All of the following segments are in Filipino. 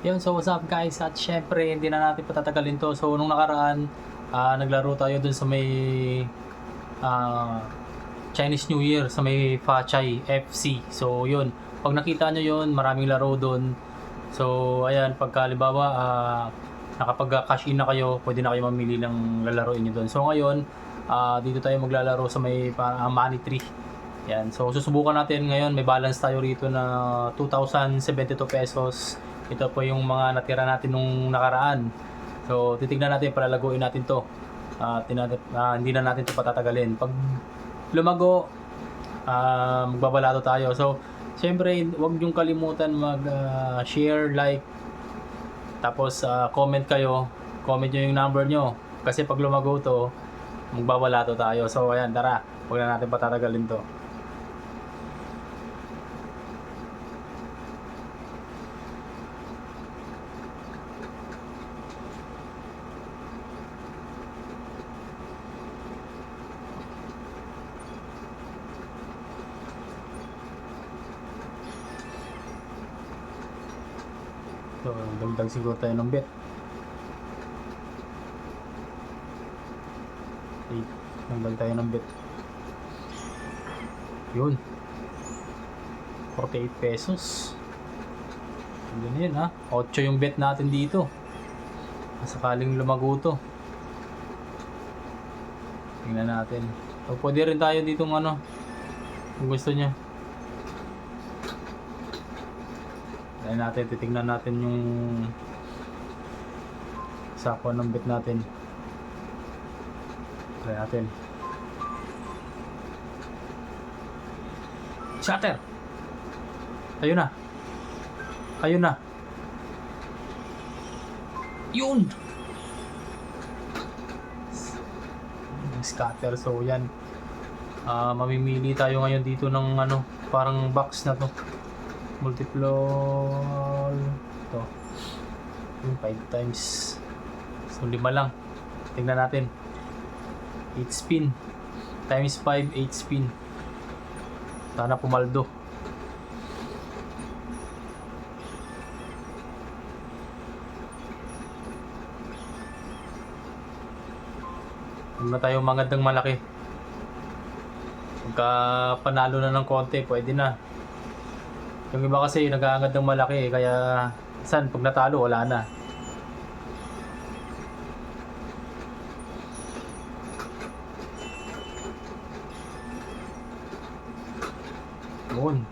Yun, so what's up guys? At syempre, hindi na natin patatagalin to. So, nung nakaraan, ah, naglaro tayo dun sa may ah, Chinese New Year, sa may Fachai FC. So, yun. Pag nakita nyo yun, maraming laro dun. So, ayan, pagka halimbawa, ah, nakapag-cash in na kayo, pwede na kayo mamili ng lalaroin nyo dun. So, ngayon, ah, dito tayo maglalaro sa may uh, money tree. Yan. So, susubukan natin ngayon. May balance tayo rito na 2,072 pesos. Ito po yung mga natira natin nung nakaraan. So, titignan natin, palalaguin natin to. Tina- ah, hindi na natin to patatagalin. Pag lumago, ah, magbabalato tayo. So, syempre, huwag niyong kalimutan mag-share, like, tapos ah, comment kayo. Comment nyo yung number nyo. Kasi pag lumago to, magbabalato tayo. So, ayan, tara. Huwag na natin patatagalin to. So, dagdag siguro tayo ng bet. Okay, dagdag tayo ng bet. Yun. 48 pesos. Yun yun ha. 8 yung bet natin dito. Sakaling lumago to. Tingnan natin. So, pwede rin tayo dito ano. Kung gusto niya. Ayan natin, titignan natin yung sako ng bit natin. Try natin. Shutter! Ayun na. Ayun na. Yun! Scatter. So, yan. Ah, mamimili tayo ngayon dito ng ano, parang box na to multiple ito. Yung 5 times. So 5 lang. Tingnan natin. 8 spin. Times 5 8 spin. Sana pumaldo. Huwag na tayo mangad ng malaki. Pagka panalo na ng konti. Pwede na yung iba kasi nag-aangad ng malaki eh, kaya san pag natalo wala na. Yun.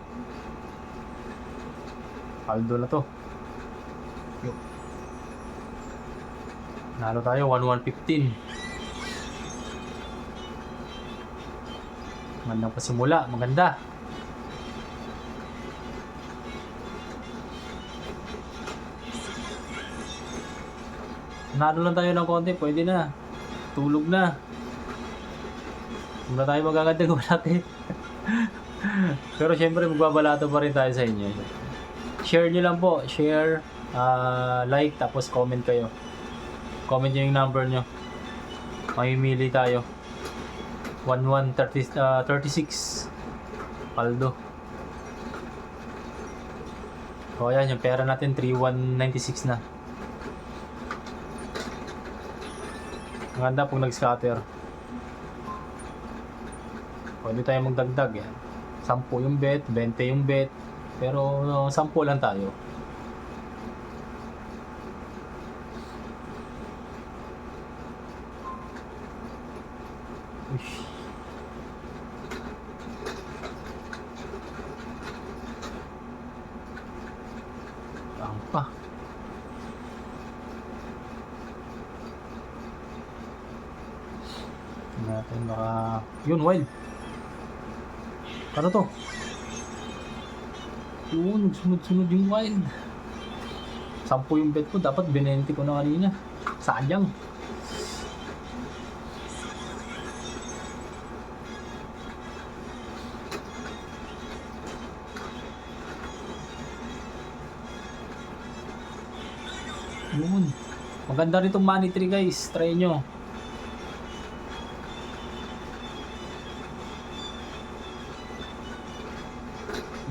Paldo na to. Yun. Nalo tayo 1115. Magandang pasimula, maganda. Nalo lang tayo ng konti, pwede na. Tulog na. Na tayo magaganda ng malaki. Pero syempre magbabalato pa rin tayo sa inyo. Share nyo lang po. Share, ah, like, tapos comment kayo. Comment nyo yung number nyo. Mamimili tayo. 1136 ah, 36 Paldo. So ayan, yung pera natin 3196 na. Ang ganda pag nag-scatter. Pwede tayo magdagdag yan. 10 yung bet, 20 yung bet. Pero no, 10 lang tayo. Ush. Ang pa. Tingnan natin baka... Yun, wild. Ano to? Yun, nagsunod-sunod yung wild. Sampu yung bet ko, dapat binenti ko na kanina. Sayang. Yun. Maganda rin itong money tree guys. Try nyo.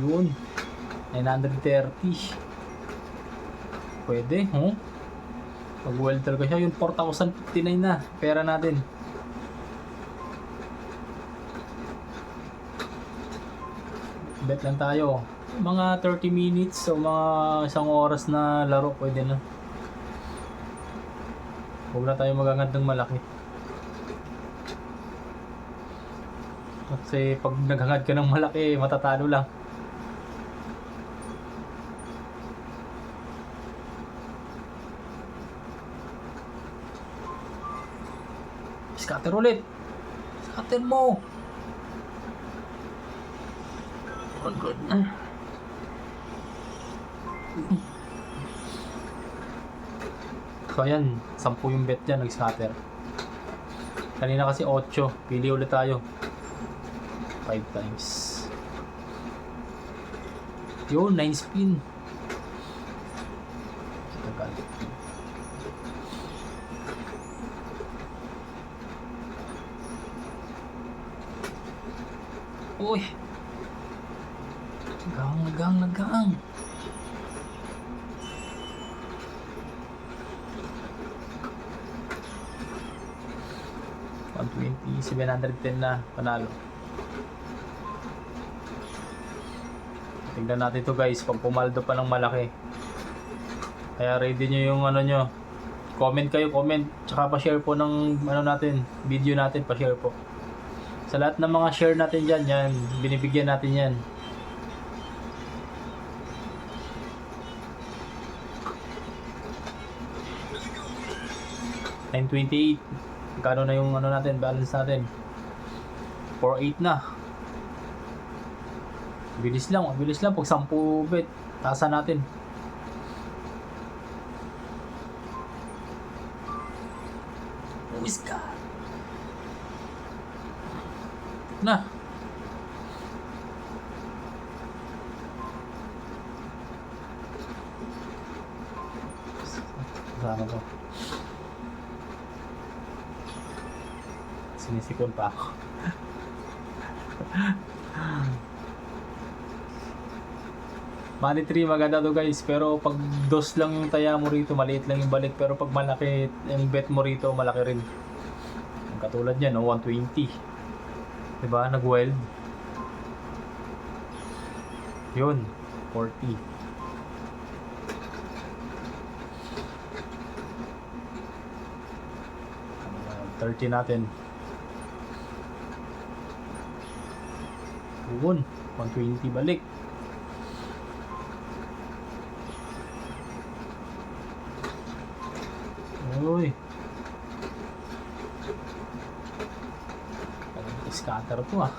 Yun. 930. Pwede, huh? Mag-weld talaga siya. Yung 4,059 na. Pera natin. Bet lang tayo. Mga 30 minutes o mga isang oras na laro pwede na. Huwag na tayo magangad ng malaki. Kasi pag naghangad ka ng malaki, matatalo lang. Scatter ulit. Scatter mo. So ayan, 10 yung bet dyan, nag-scatter. Kanina kasi 8, pili ulit tayo. 5 times. Yun, 9 spin. 120, 710 na panalo. Tignan natin to guys, pag pumaldo pa ng malaki. Kaya ready nyo yung ano nyo. Comment kayo, comment. Tsaka pa-share po ng ano natin, video natin, pa-share po. Sa lahat ng mga share natin dyan, yan, binibigyan natin yan. Nine twenty eight. Magkano na yung ano natin, balance natin? 4.8 na. Bilis lang, bilis lang. Pag 10 bet, tasa natin. Uwis. Na. Sana to. Sinisikon pa ako. Money tree maganda to guys pero pag dos lang yung taya mo rito maliit lang yung balik pero pag malaki yung bet mo rito malaki rin. Ang katulad niyan no 120. 'Di ba? Nag-wild. Yun, 40. Ano ba, 30 natin. Yun, 120 balik. Uy. Scatter to ah.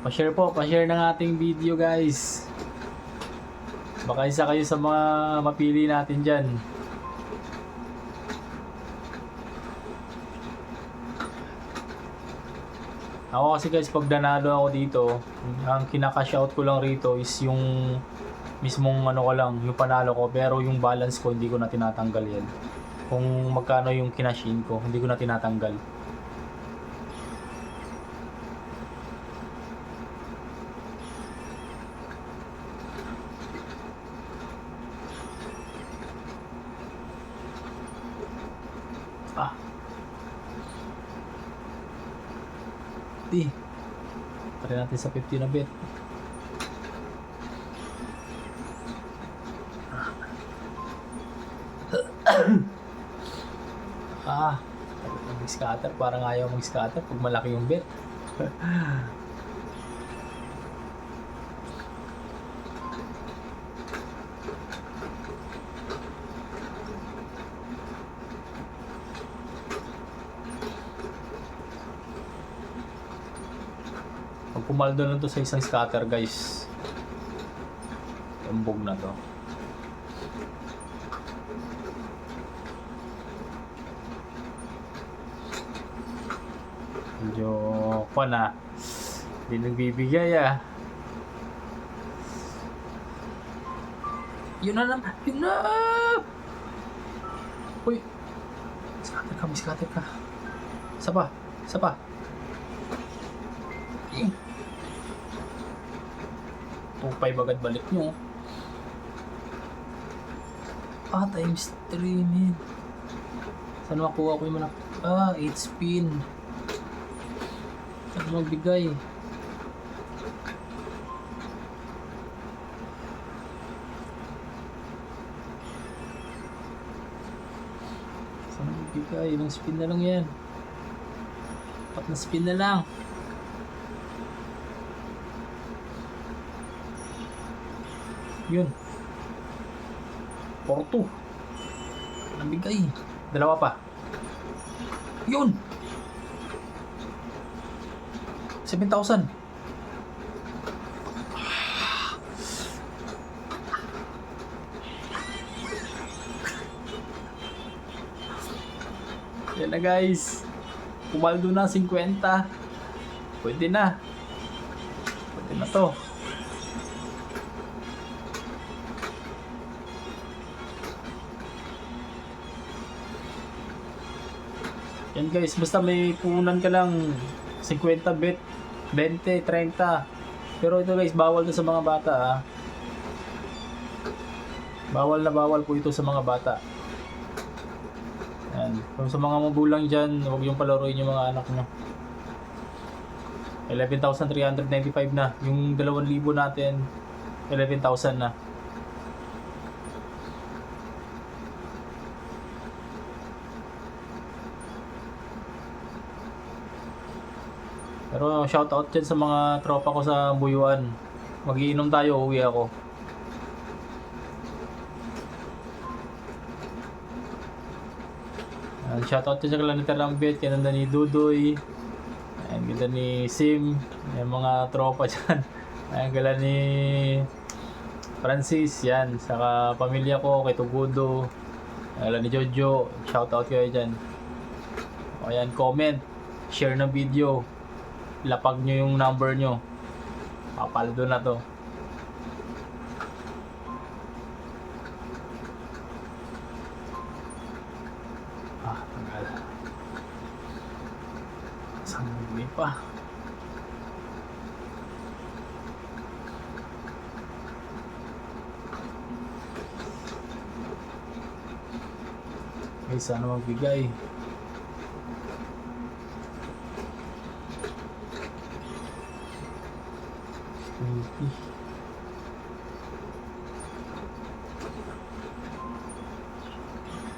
Pa-share po, pa-share ng ating video guys. Baka isa kayo sa mga mapili natin dyan. Ako kasi guys, pag nanalo ako dito, ang kinaka-shout ko lang rito is yung mismong ano ko lang, yung panalo ko, pero yung balance ko hindi ko na tinatanggal yan. Kung magkano yung kinashin ko, hindi ko na tinatanggal. Ah. Di. Try natin sa 50 na bit. Ah, mag-scatter. Parang ayaw mag-scatter pag malaki yung bet. pumaldo lang to sa isang scatter guys, tumbog na to. Medyo pa na. Hindi nagbibigay ah. Yun na naman. Yun na! Uy! Scatter ka, may scatter ka. Isa pa. Isa pa. Eh. 2.5 agad balik nyo. Ah, times 3 man. Saan makuha ko yung manak? Ah, 8 spin. Saan magbigay? Saan magbigay? Ilang spin na lang yan. Apat na spin na lang. Yun. Porto. Ang bigay. Dalawa pa. Yun! 7,000. Yan na guys. Pumaldo na 50. Pwede na. Pwede na to. Yan guys, basta may punan ka lang 50 bet, 20, 30. Pero ito guys, bawal to sa mga bata ah. Bawal na bawal po ito sa mga bata. Yan. Kung sa mga magulang dyan, huwag yung palaruin yung mga anak nyo. 11,395 na. Yung 2,000 natin, 11,000 na. Pero shout out dyan sa mga tropa ko sa Buyuan. Magiinom tayo, uwi ako. Uh, shout out dyan sa Kalanita Lambet, kinanda ni Dudoy. Ayan, ganda ni Sim. Yung mga tropa dyan. Ayan, gala ni Francis, yan. Saka pamilya ko, kay Tugudo. Gala ni Jojo. Shout out kayo dyan. O yan, comment. Share ng video lapag nyo yung number nyo. Papaldo na to. Ah, tagal. Isang hindi pa. Guys, sana magbigay. Twenty.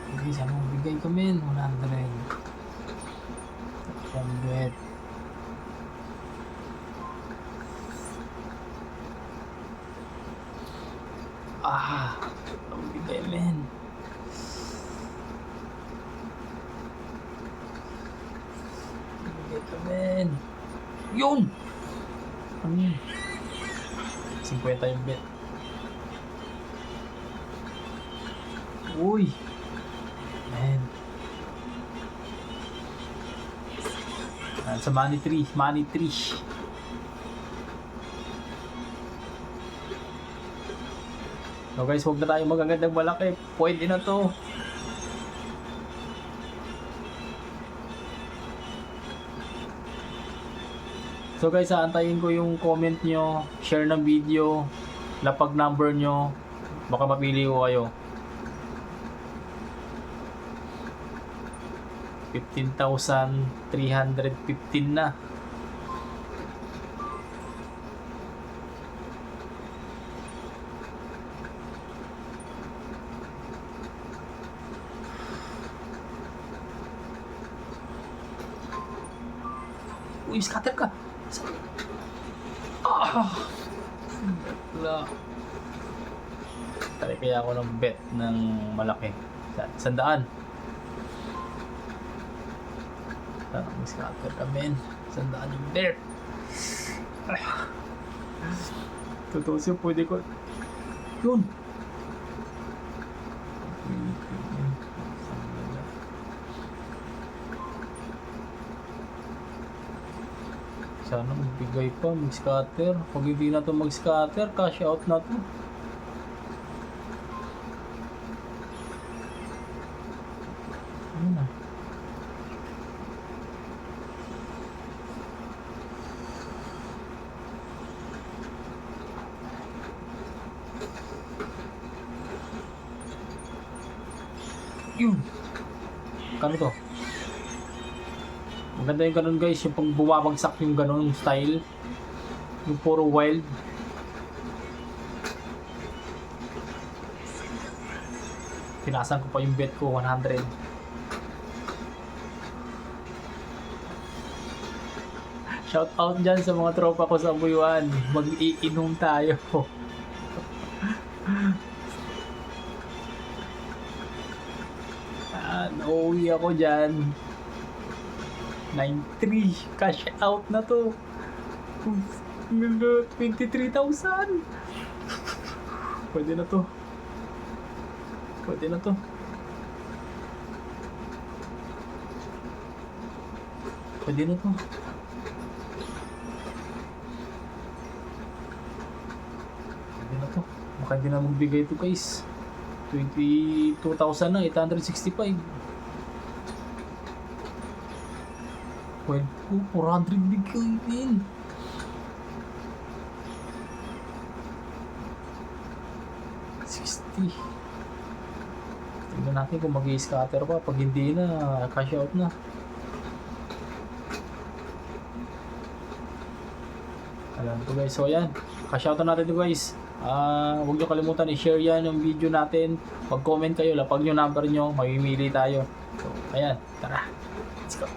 Hindi, sana magbigay kami. 100. 100. Ah, magbigay men. Magbigay ka men. Yun! Ano yun? 50 yung bet. Uy! Man. Ah, sa money tree, money tree. So guys, huwag na tayo magagandang malaki. Pwede na to. So guys, aantayin ko yung comment nyo, share ng video, lapag number nyo, baka mapili ko kayo. 15,315 na. Scatter ka! Ah! Wala. Try kaya ako ng bet ng malaki. Sa- Sandaan. Sana may scatter ka, men. Sandaan yung bet. Ah. Totoo siya, pwede ko. Yun. Sana magbigay pa, mag-scatter. Pag hindi na to mag-scatter, cash out na to. Yun. Kano to? Maganda yung ganun guys, yung pag bumabagsak yung ganun style. Yung puro wild. Tinasan ko pa yung bet ko, 100. Shout out dyan sa mga tropa ko sa Buyuan. Mag-iinom tayo. Nauwi ako dyan. 9.3. Cash out na to. 23,000. Pwede na to. Pwede na to. Pwede na to. Pwede na to. Baka hindi na magbigay to guys. 22,865. 12, 400 bigay din. Tingnan natin kung mag-i-scatter pa. Pag hindi na, cash out na. Alam ko guys. So yan. Cash out na natin ito guys. Uh, huwag nyo kalimutan i-share yan yung video natin. Mag-comment kayo. Lapag yung number nyo. Mamimili tayo. So, ayan. Tara. Let's go.